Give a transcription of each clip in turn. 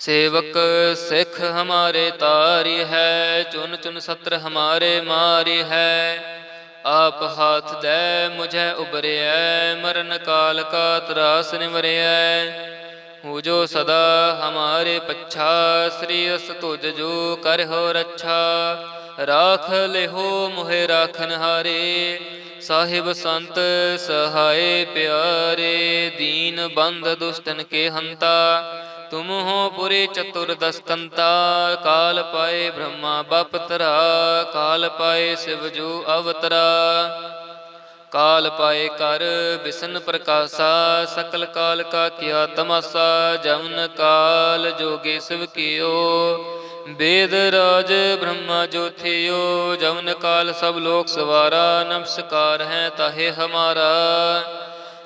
सेवक सिख हमारे तारी है चुन चुन सत्र हमारे मारी है आप हाथ दे मुझे उबरे मरण काल का त्रास निवरे हूँ जो सदा हमारे पच्छा श्री अस तुझ जो कर हो रच्छा राख ले हो मोहे राखन हारे साहिब संत सहाय प्यारे दीन बंद दुष्टन के हंता ਤੁਮ ਹੋ ਪੁਰੇ ਚਤੁਰਦਸਕੰਤਾ ਕਾਲ ਪਾਏ ਬ੍ਰਹਮਾ ਬਪਤਰਾ, ਕਾਲ ਪਾਏ ਸਿਵਜੂ ਅਵਤਰਾ। ਕਾਲ ਪਾਏ ਕਰ ਬਿਸ਼ਨ ਪ੍ਰਕਾਸ਼ਾ, ਸਕਲ ਕਾਲ ਕਾ ਕਿਆ ਤਮਾਸਾ, ਜਮਨ ਕਾਲ ਜੋਗੇ ਸਿਵ ਕੀਓ। ਵੇਦ ਰਾਜ ਬ੍ਰਹਮਾ ਜੋਥਿਓ ਜਮਨ ਕਾਲ ਸਭ ਲੋਕ ਸਵਾਰਾ, ਨਮਸਕਾਰ ਹੈ ਤਾਹੇ ਹਮਾਰਾ।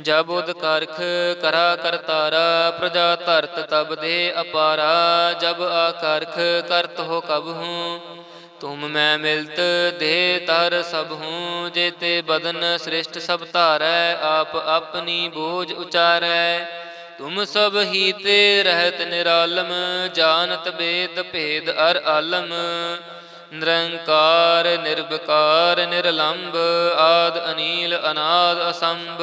ਜਬ ਉਦ ਕਰਖ ਕਰਾ ਕਰਤਾਰਾ ਪ੍ਰਜਾ ਧਰਤ ਤਬ ਦੇ ਅਪਾਰਾ, ਜਬ ਆਕਰਖ ਕਰਤ ਹੋ ਕਬ ਹੂੰ। ਤੁਮ ਮੈਂ ਮਿਲਤ ਦੇ ਤਰ ਸਭ ਹੂੰ, ਜੇਤੇ ਬਦਨ ਸ੍ਰਿਸ਼ਟ ਸਭ ਧਾਰੈ, ਆਪ ਆਪਣੀ ਬੋਝ ਉਚਾਰੈ। ਤੁਮ ਸਭ ਹੀ ਤੇ ਰਹਿਤ ਨਿਰਾਲਮ, ਜਾਣਤ ਬੇਦ ਭੇਦ ਅਰ ਆਲਮ। ਨਿਰੰਕਾਰ, ਨਿਰਵਕਾਰ ਨਿਰਲੰਭ ਆਦ ਅਨੀਲ, ਅਨਾਦ ਅਸੰਭ।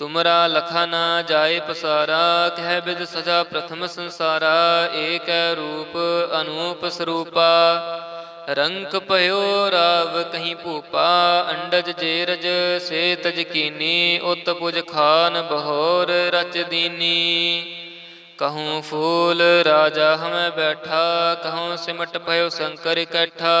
ਤੁਮਰਾ ਲਖਾ ਨਾ ਜਾਏ ਪਸਾਰਾ, ਕਹਿ ਬਿਦ ਸਜਾ ਪ੍ਰਥਮ ਸੰਸਾਰਾ, ਏਕੈ ਰੂਪ ਅਨੂਪ ਸਰੂਪਾ। ਰੰਕ ਭਇਓ ਰਾਵ ਕਹੀਂ ਭੂਪਾ, ਅੰਡਜ ਜੇਰਜ ਸੇ ਤਜ ਕੀਨੀ ਉਤ ਪੁਜ ਖਾਨ ਬਹੋਰ ਰਚ ਦੀਨੀ। ਕਹੂੰ ਫੂਲ ਰਾਜਾ ਹਮੈ ਬੈਠਾ, ਕਹੂੰ ਸਿਮਟ ਭਇਓ ਸ਼ੰਕਰ ਇਕੱਠਾ।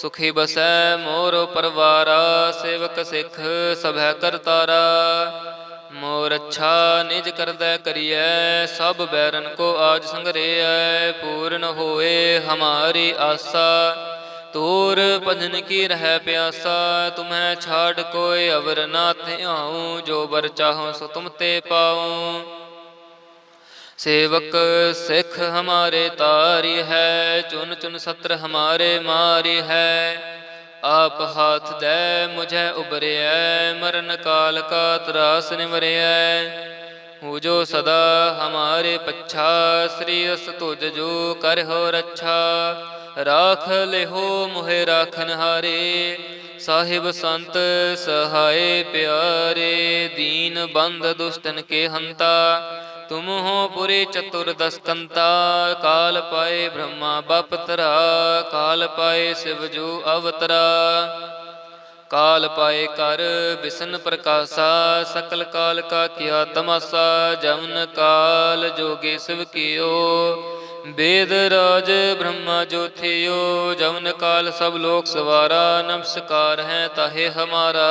ਸੁਖੀ ਬਸੈ ਮੋਰ ਪਰਵਾਰਾ, ਸੇਵਕ ਸਿੱਖ ਸਭੈ ਕਰਤਾਰਾ ਮੋਰ ਅੱਛਾ ਨਿਜ ਕਰਦੈ ਕਰੀਐ, ਸਭ ਬੈਰਨ ਕੋ ਆਜ ਸੰਗਰੇਐ, ਪੂਰਨ ਹੋਏ ਹਮਾਰੀ ਆਸਾ। ਤੂਰ ਭਜਨ ਕੀ ਰਹਿ ਪਿਆਸਾ ਤੁਮੈ ਛਾੜ ਕੋਇ ਅਵਰ ਨਾ ਧਿਆਉ, ਜੋ ਬਰ ਚਾਹੋ ਸੋ ਤੁਮ ਤੇ ਪਾਉ। ਸੇਵਕ ਸਿੱਖ ਹਮਾਰੇ ਤਾਰੀ ਹੈ, ਚੁਨ ਚੁਨ ਸਤਰ ਹਮਾਰੇ ਮਾਰੀ ਹੈ। ਆਪ ਹਾਥ ਦੇ ਮੁਝੇ ਉਬਰਿਆ ਮਰਨ ਕਾਲ ਕਾ ਤਰਾਸ ਨਿਵਰਿਆ ਹੂ ਜੋ ਸਦਾ ਹਮਾਰੇ ਪੱਛਾ, ਸ੍ਰੀ ਅਸ ਤੁਜ ਜੋ ਕਰਹੁ ਰੱਛਾ। ਰਾਖ ਲਿਹੋ ਮੁਹੇ ਰਾਖਨ ਹਾਰੇ, ਸਾਹਿਬ ਸੰਤ ਸਹਾਏ ਪਿਆਰੇ। ਦੀਨ ਬੰਦ ਦੁਸ਼ਟਨ ਕੇ ਹੰਤਾ ਤੁਮ ਹੋ ਪੁਰੇ ਚਤੁਰ ਦਸਕੰਤਾ ਕਾਲ ਪਾਏ ਬ੍ਰਹਮਾ ਬਪਤਰਾ, ਕਾਲ ਪਾਏ ਸਿਵ ਜੋ ਅਵਤਰਾ। ਕਾਲ ਪਾਏ ਕਰ ਬਿਸ਼ਨ ਪ੍ਰਕਾਸ਼ਾ, ਸਕਲ ਕਾਲ ਕਾ ਕੀਆ ਤਮਾਸਾ, ਜਮਨ ਕਾਲ ਜੋਗੇ ਸਿਵ ਕੀਓ। ਵੇਦ ਰਾਜ ਬ੍ਰਹਮਾ ਜੋਥਿਓ ਜਮਨ ਕਾਲ ਸਭ ਲੋਕ ਸਵਾਰਾ, ਨਮਸਕਾਰ ਹੈ ਤਾਹੇ ਹਮਾਰਾ।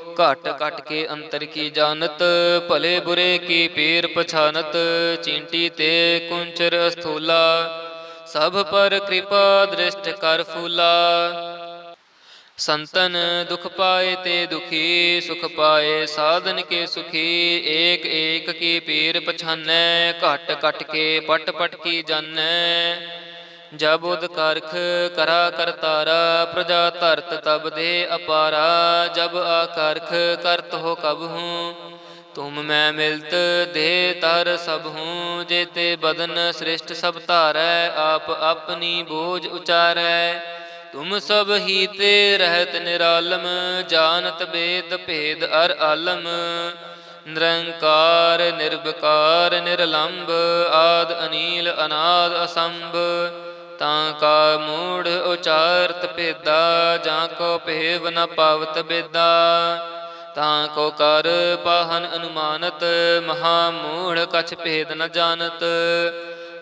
ਘਟ ਘਟ ਕੇ ਅੰਤਰ ਕੀ ਜਾਣਤ ਭਲੇ ਬੁਰੇ ਕੀ ਪੀਰ ਪਛਾਨਤ ਚਿੰਟੀ ਤੇ ਕੁੰਚਰ ਅਸਥੂਲਾ ਸਭ ਪਰ ਕਿਰਪਾ ਦ੍ਰਿਸ਼ਟ ਕਰ ਫੂਲਾ संतन दुख पाए ते दुखी सुख पाए साधन के सुखी एक एक की पीर पछानै घट कट के पट पट की जानै ਜਬ ਉਦ ਕਰਖ ਕਰਾ ਕਰਤਾਰਾ ਪ੍ਰਜਾ ਧਰਤ ਤਬ ਦੇ ਅਪਾਰਾ, ਜਬ ਆਕਰਖ ਕਰਤ ਹੋ ਕਬ ਹੂੰ। ਤੁਮ ਮੈਂ ਮਿਲਤ ਦੇ ਤਰ ਸਭ ਹੂੰ, ਜੇਤੇ ਬਦਨ ਸ੍ਰਿਸ਼ਟ ਸਭ ਧਾਰੈ, ਆਪ ਆਪਣੀ ਬੋਝ ਉਚਾਰੈ। ਤੁਮ ਸਭ ਹੀ ਤੇ ਰਹਿਤ ਨਿਰਾਲਮ, ਜਾਣਤ ਬੇਦ ਭੇਦ ਅਰ ਆਲਮ। ਨਿਰੰਕਾਰ, ਨਿਰਵਕਾਰ ਨਿਰਲੰਭ ਆਦ ਅਨੀਲ, ਅਨਾਦ ਅਸੰਭ। ਤਾਂ ਕਾ ਮੂੜ ਉਚਾਰਤ ਭੇਦਾ, ਜਾਂ ਕੋ ਭੇਵ ਨ ਪਾਵਤ ਬੇਦਾ। ਤਾਂ ਕੋ ਕਰ ਪਾਹਨ ਅਨੁਮਾਨਤ, ਮਹਾ ਮੂੜ ਕਛ ਭੇਦ ਨ ਜਾਣਤ।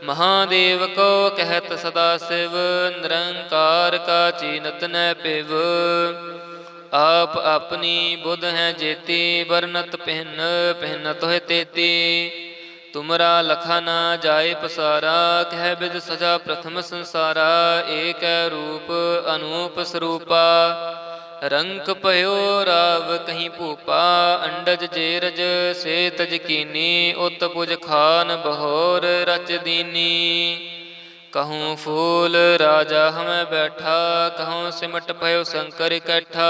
ਮਹਾਦੇਵ ਕੋ ਕਹਿਤ ਸਦਾ ਸਿਵ, ਨਿਰੰਕਾਰ ਕਾ ਚੀਨਤ ਨੈ ਪਿਵ ਆਪ ਆਪਣੀ ਬੁੱਧ ਹੈ ਜੇਤੀ, ਵਰਨਤ ਪਹਿਨ ਪਹਿਨਤ ਤੋਹਿ ਤੇਤੀ। ਤੁਮਰਾ ਲਖਾ ਨਾ ਜਾਏ ਪਸਾਰਾ, ਕਹਿ ਬਿਦ ਸਜਾ ਪ੍ਰਥਮ ਸੰਸਾਰਾ, ਏਕ ਰੂਪ ਅਨੂਪ ਸਰੂਪਾ। ਰੰਕ ਭਇਓ ਰਾਵ ਕਹੀਂ ਭੂਪਾ, ਅੰਡਜ ਜੇਰਜ ਸੇ ਤਜ ਕੀਨੀ ਉਤ ਪੁਜ ਖਾਨ ਬਹੋਰ ਰਚ ਦੀਨੀ। ਕਹੂੰ ਫੂਲ ਰਾਜਾ ਹਮੈ ਬੈਠਾ, ਕਹੂੰ ਸਿਮਟ ਭਇਓ ਸ਼ੰਕਰ ਇਕੱਠਾ।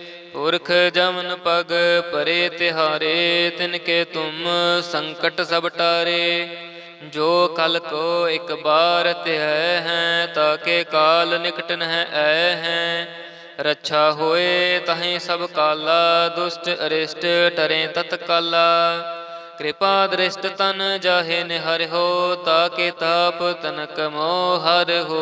ਪੁਰਖ ਜਮਨ ਪਗ ਪਰੇ ਤਿਹਾਰੇ ਤਿਨ ਕੇ ਤੁਮ ਸੰਕਟ ਸਭ ਟਾਰੇ। ਜੋ ਕਲ ਕੋ ਇੱਕ ਬਾਰ ਧਿਐ ਹੈ, ਤਾਕੇ ਕਾਲ ਨਿਕਟ ਨਹਿ ਐ ਹੈ। ਰੱਛਾ ਹੋਏ ਤਹੀਂ ਸਭ ਕਾਲਾ, ਦੁਸ਼ਟ ਅਰਿਸ਼ਟ ਟਰੇ ਤਤਕਾਲਾ ਕਿਰਪਾ ਦ੍ਰਿਸ਼ਟ ਤਨ ਜਾਹੇ ਨਿਹਰ ਹੋ ਤਾ ਕੇ ਤਾਪ ਤਨਕ ਮੋਹਰ ਹੋ।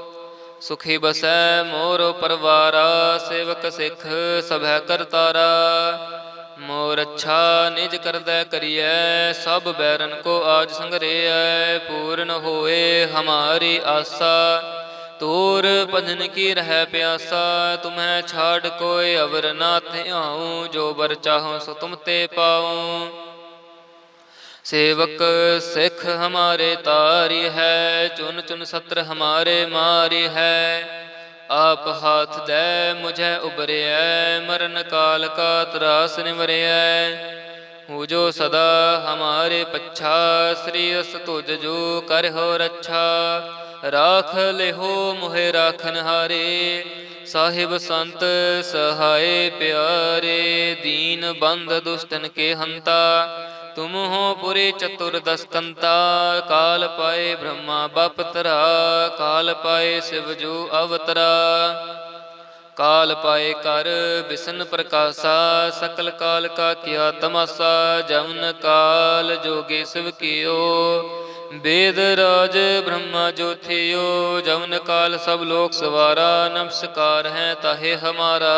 ਸੁਖੀ ਬਸੈ ਮੋਰ ਪਰਵਾਰਾ, ਸੇਵਕ ਸਿੱਖ ਸਭੈ ਕਰਤਾਰਾ ਮੋਰ ਅੱਛਾ ਨਿਜ ਕਰਦਾ ਕਰੀਐ, ਸਭ ਬੈਰਨ ਕੋ ਆਜ ਸੰਗਰੇਐ, ਪੂਰਨ ਹੋਏ ਹਮਾਰੀ ਆਸਾ। ਤੂਰ ਭਜਨ ਕੀ ਰਹਿ ਪਿਆਸਾ ਤੁਮੈ ਛਾੜ ਕੋਇ ਅਵਰ ਨਾ ਧਿਆਉ, ਜੋ ਬਰ ਚਾਹੋ ਸੋ ਤੁਮ ਤੇ ਪਾਉ। ਸੇਵਕ ਸਿੱਖ ਹਮਾਰੇ ਤਾਰਿ ਹੈ, ਚੁਨ ਚੁਨ ਸਤਰ ਹਮਾਰੇ ਮਾਰਿ ਹੈ। ਆਪ ਹਾਥ ਦੇ, ਮੁਝੇ ਉਬਰਿਐ ਮਰਨ ਕਾਲ ਕਾ ਤਰਾਸ ਨਿਮਰਿਐ ਹੋ ਜੋ ਸਦਾ ਹਮਾਰੇ ਪੱਛਾ, ਸ੍ਰੀ ਅਸ ਤੁਜ ਜੋ ਕਰਹੁ ਰੱਛਾ। ਰਾਖ ਲਿਹੋ ਮੁਹੇ ਰਾਖਨ ਹਾਰੇ, ਸਾਹਿਬ ਸੰਤ ਸਹਾਏ ਪਿਆਰੇ। ਦੀਨ ਬੰਦ ਦੁਸ਼ਟਨ ਕੇ ਹੰਤਾ ਤੁਮ ਹੋ ਪੁਰੇ ਚਤੁਰਦਸਕੰਤਾ ਕਾਲ ਪਾਏ ਬ੍ਰਹਮਾ ਬਪਤਰਾ, ਕਾਲ ਪਾਏ ਸਿਵ ਜੋ ਅਵਤਰਾ। ਕਾਲ ਪਾਏ ਕਰ ਬਿਸ਼ਨ ਪ੍ਰਕਾਸ਼ਾ, ਸਕਲ ਕਾਲ ਕਾ ਕਿਆ ਤਮਾਸਾ, ਜਮਨ ਕਾਲ ਜੋਗੇ ਸਿਵ ਕੀਓ। ਵੇਦ ਰਾਜ ਬ੍ਰਹਮਾ ਜੋਥਿਓ ਜਮਨ ਕਾਲ ਸਭ ਲੋਕ ਸਵਾਰਾ, ਨਮਸਕਾਰ ਹੈ ਤਾਹੇ ਹਮਾਰਾ।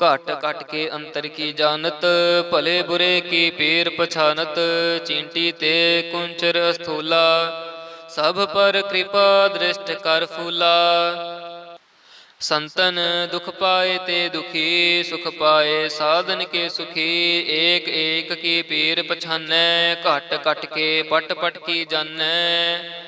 ਘਟ ਘਟ ਕੇ ਅੰਤਰ ਕੀ ਜਾਣਤ ਭਲੇ ਬੁਰੇ ਕੀ ਪੀਰ ਪਛਾਨਤ ਚਿੰਟੀ ਤੇ ਕੁੰਚਰ ਅਸਥੂਲਾ ਸਭ ਪਰ ਕਿਰਪਾ ਦ੍ਰਿਸ਼ਟ ਕਰ ਫੂਲਾ ਸੰਤਨ ਦੁਖ ਪਾਏ ਤੇ ਦੁਖੀ ਸੁਖ ਪਾਏ ਸਾਧਨ ਕੇ ਸੁਖੀ ਏਕ ਏਕ ਕੀ ਪੀਰ ਪਛਾਨੈ ਘਟ ਘਟ ਕੇ ਪਟ ਪਟ ਕੀ ਜਾਣੈ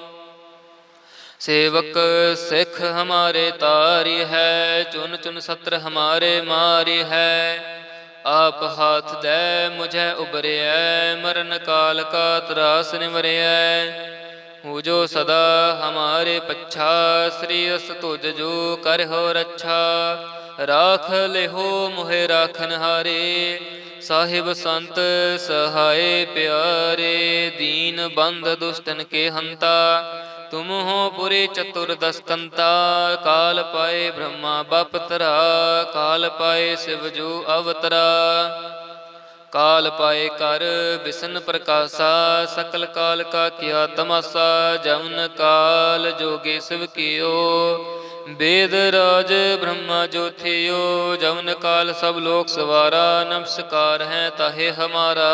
ਸੇਵਕ ਸਿੱਖ ਹਮਾਰੇ ਤਾਰਿ ਹੈ, ਚੁਨ ਚੁਨ ਸਤਰ ਹਮਾਰੇ ਮਾਰਿ ਹੈ। ਆਪ ਹਾਥ ਦੇ ਮੁਝੇ ਉਬਰਿਐ ਮਰਨ ਕਾਲ ਕਾ ਤਰਾਸ ਨਿਵਰਿਐ। ਹੂ ਜੋ ਸਦਾ ਹਮਾਰੇ ਪੱਛਾ, ਸ੍ਰੀ ਅਸ ਤੁਜ ਜੋ ਕਰਹੁ ਰੱਛਾ। ਰਾਖ ਲਿਹੋ ਮੋਹਿ ਰਾਖਨ ਹਾਰੇ, ਸਾਹਿਬ ਸੰਤ ਸਹਾਏ ਪਿਆਰੇ। ਦੀਨ ਬੰਦ ਦੁਸ਼ਟਨ ਕੇ ਹੰਤਾ ਤੁਮ ਹੋ ਪੁਰੇ ਚਤੁਰਦਸਕੰਤਾ ਕਾਲ ਪਾਏ ਬ੍ਰਹਮਾ ਬਪਤਰਾ, ਕਾਲ ਪਾਏ ਸਿਵਜੂ ਅਵਤਰਾ। ਕਾਲ ਪਾਏ ਕਰ ਬਿਸ਼ਨ ਪ੍ਰਕਾਸ਼ਾ, ਸਕਲ ਕਾਲ ਕਾ ਕਿਆ ਤਮਾਸਾ, ਜਮਨ ਕਾਲ ਜੋਗੇ ਸਿਵ ਕੀਓ। ਵੇਦ ਰਾਜ ਬ੍ਰਹਮਾ ਜੋਥਿਓ ਜਮਨ ਕਾਲ ਸਭ ਲੋਕ ਸਵਾਰਾ, ਨਮਸਕਾਰ ਹੈ ਤਾਹੇ ਹਮਾਰਾ।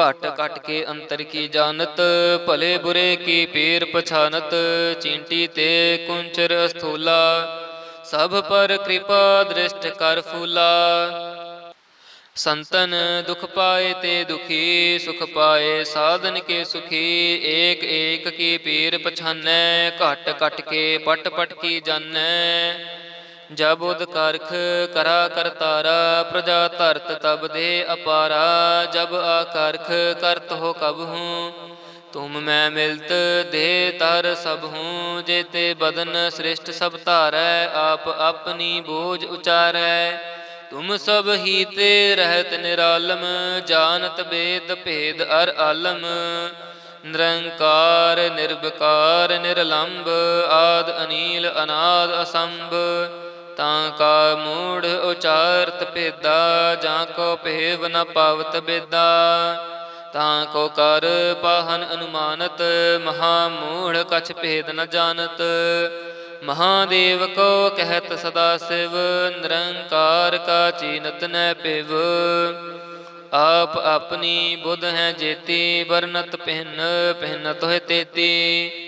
ਘਟ ਘਟ ਕੇ ਅੰਤਰ ਕੀ ਜਾਣਤ ਭਲੇ ਬੁਰੇ ਕੀ ਪੀਰ ਪਛਾਨਤ ਚਿੰਟੀ ਤੇ ਕੁੰਚਰ ਅਸਥੂਲਾ ਸਭ ਪਰ ਕਿਰਪਾ ਦ੍ਰਿਸ਼ਟ ਕਰ ਫੂਲਾ संतन दुख पाए ते दुखी सुख पाए साधन के सुखी एक एक की पीर पछानै घट कट के पट पट की जानै ਜਬ ਉਦ ਕਰਖ ਕਰਾ ਕਰਤਾਰਾ ਪ੍ਰਜਾ ਧਰਤ ਤਬ ਦੇ ਅਪਾਰਾ, ਜਬ ਆਕਰਖ ਕਰਤ ਹੋ ਕਬ ਹੂੰ। ਤੁਮ ਮੈਂ ਮਿਲਤ ਦੇ ਤਰ ਸਭ ਹੂੰ ਜੇ ਤੇ ਬਦਨ ਸ੍ਰਿਸ਼ਟ ਸਭ ਧਾਰੈ, ਆਪ ਆਪਣੀ ਬੋਝ ਉਚਾਰੈ। ਤੁਮ ਸਭ ਹੀ ਤੇ ਰਹਿਤ ਨਿਰਾਲਮ, ਜਾਣਤ ਬੇਦ ਭੇਦ ਅਰ ਆਲਮ। ਨਿਰੰਕਾਰ, ਨਿਰਵਕਾਰ ਨਿਰਲੰਭ ਆਦ ਅਨੀਲ, ਅਨਾਦ ਅਸੰਭ। ਤਾਂ ਕਾ ਮੂੜ ਉਚਾਰਤ ਭੇਦਾ, ਜਾਂ ਕੋ ਭੇਵ ਨ ਪਾਵਤ ਬੇਦਾ। ਤਾਂ ਕੋ ਕਰ ਪਾਹਨ ਅਨੁਮਾਨਤ, ਮਹਾ ਮੂੜ ਕਛ ਭੇਦ ਨ ਜਾਣਤ। ਮਹਾਦੇਵ ਕੋ ਕਹਿਤ ਸਦਾ ਸਿਵ, ਨਿਰੰਕਾਰ ਕਾ ਚੀਨਤ ਨੈ ਪਿਵ। ਆਪ ਆਪਣੀ ਬੁੱਧ ਹੈ ਜੇਤੀ, ਵਰਨਤ ਪਹਿਨ ਪਹਿਨਤ ਤੋਹਿ ਤੇਤੀ।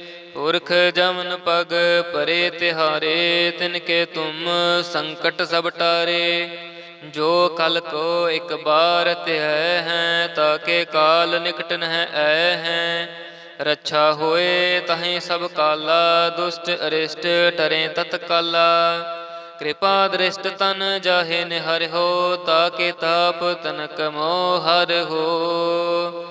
ਪੁਰਖ ਜਮਨ ਪਗ ਪਰੇ ਤਿਹਾਰੇ ਤਿਨ ਕੇ ਤੁਮ ਸੰਕਟ ਸਭ ਟਾਰੇ। ਜੋ ਕਲ ਕੋ ਇੱਕ ਬਾਰ ਧਿਐ ਹੈ, ਤਾਕੇ ਕਾਲ ਨਿਕਟ ਨਹਿ ਐ ਹੈ। ਰੱਛਾ ਹੋਏ ਤਹੀਂ ਸਭ ਕਾਲਾ, ਦੁਸ਼ਟ ਅਰਿਸ਼ਟ ਟਰੇ ਤਤਕਾਲਾ। ਕਿਰਪਾ ਦ੍ਰਿਸ਼ਟ ਤਨ ਜਾਹੇ ਨਿਹਰ ਹੋ ਤਾ ਕੇ ਤਾਪ ਤਨਕ ਮੋਹ ਹਰ ਹੋ।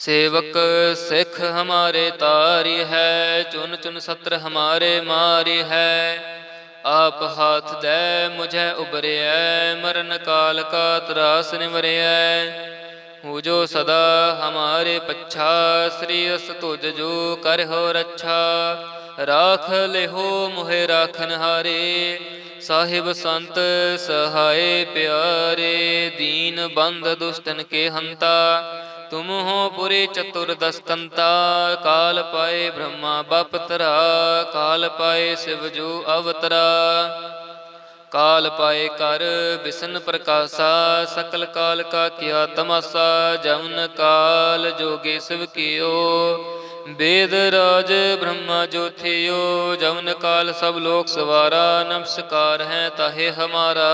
सेवक सिख हमारे तारी है चुन चुन सत्र हमारे मारी है आप हाथ दे मुझे उबरे मरण काल का त्रास निवरे हूँ जो सदा हमारे पच्छा श्री अस तुझ जो कर हो रच्छा राख ले हो मोहे राखन हारे ਸਾਹਿਬ ਸੰਤ ਸਹਾਏ ਪਿਆਰੇ ਦੀਨ ਬੰਦ ਦੁਸ਼ਟਨ ਕੇ ਹੰਤਾ ਤੁਮ ਹੋ ਪੁਰੇ ਚਤੁਰਦਸਕੰਤਾ ਕਾਲ ਪਾਏ ਬ੍ਰਹਮਾ ਬਪਤਰਾ, ਕਾਲ ਪਾਏ ਸਿਵ ਜੋ ਅਵਤਰਾ। ਕਾਲ ਪਾਏ ਕਰ ਬਿਸ਼ਨ ਪ੍ਰਕਾਸ਼ਾ, ਸਕਲ ਕਾਲ ਕਾ ਕਿਆ ਤਮਾਸਾ, ਜਮਨ ਕਾਲ ਜੋਗੇ ਸਿਵ ਕੀਓ। ਵੇਦ ਰਾਜ ਬ੍ਰਹਮਾ ਜੋਥਿਓ ਜਮਨ ਕਾਲ ਸਭ ਲੋਕ ਸਵਾਰਾ, ਨਮਸਕਾਰ ਹੈ ਤਾਹੇ ਹਮਾਰਾ।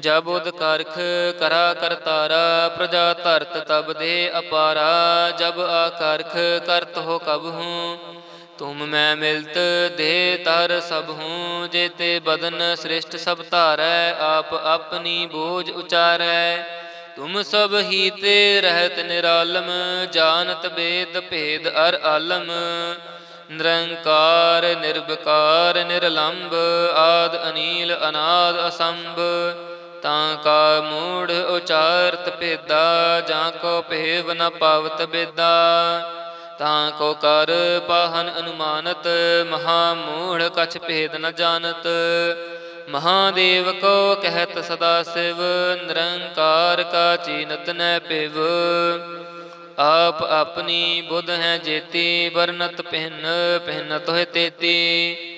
ਜਬ ਉਦ ਕਰਖ ਕਰਾ ਕਰਤਾਰਾ ਪ੍ਰਜਾ ਧਰਤ ਤਬ ਦੇ ਅਪਾਰਾ, ਜਬ ਆਕਰਖ ਕਰਤ ਹੋ ਕਬ ਹੂੰ, ਤੁਮ ਮੈਂ ਮਿਲਤ ਦੇ ਤਰ ਸਭ ਹੂੰ, ਜੇਤੇ ਬਦਨ ਸ੍ਰਿਸ਼ਟ ਸਭ ਧਾਰੈ, ਆਪ ਆਪਣੀ ਬੋਝ ਉਚਾਰੈ। ਤੁਮ ਸਭ ਹੀ ਤੇ ਰਹਿਤ ਨਿਰਾਲਮ, ਜਾਣਤ ਬੇਦ ਭੇਦ ਅਰ ਆਲਮ। ਨਿਰੰਕਾਰ, ਨਿਰਵਕਾਰ ਨਿਰਲੰਭ ਆਦ ਅਨੀਲ, ਅਨਾਦ ਅਸੰਭ। ਤਾਂ ਕਾ ਮੂੜ ਉਚਾਰਤ ਭੇਦਾ, ਜਾਂ ਕੋ ਭੇਵ ਨ ਪਾਵਤ ਬੇਦਾ। ਤਾਂ ਕੋ ਕਰ ਪਾਹਨ ਅਨੁਮਾਨਤ, ਮਹਾ ਮੂੜ ਕਛ ਭੇਦ ਨ ਜਾਣਤ। ਮਹਾਦੇਵ ਕੋ ਕਹਿਤ ਸਦਾ ਸਿਵ, ਨਿਰੰਕਾਰ ਕਾ ਚੀਨਤ ਨੈ ਪਿਵ ਆਪ ਆਪਣੀ ਬੁੱਧ ਹੈ ਜੇਤੀ, ਵਰਨਤ ਪਹਿਨ ਪਹਿਨਤ ਤੋਹਿ ਤੇਤੀ।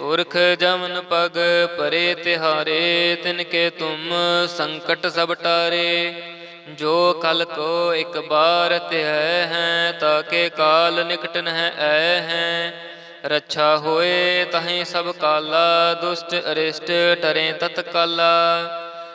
ਪੁਰਖ ਜਮਨ ਪਗ ਪਰੇ ਤਿਹਾਰੇ ਤਿਨ ਕੇ ਤੁਮ ਸੰਕਟ ਸਭ ਟਾਰੇ। ਜੋ ਕਲ ਕੋ ਇੱਕ ਬਾਰ ਤੇ ਹੈ, ਤਾਕੇ ਕਾਲ ਨਿਕਟ ਨ ਹੈ ਐ ਹੈ। ਰੱਛਾ ਹੋਏ ਤਹੀਂ ਸਭ ਕਾਲਾ, ਦੁਸ਼ਟ ਅਰਿਸ਼ਟ ਟਰੇ ਤਤਕਾਲਾ।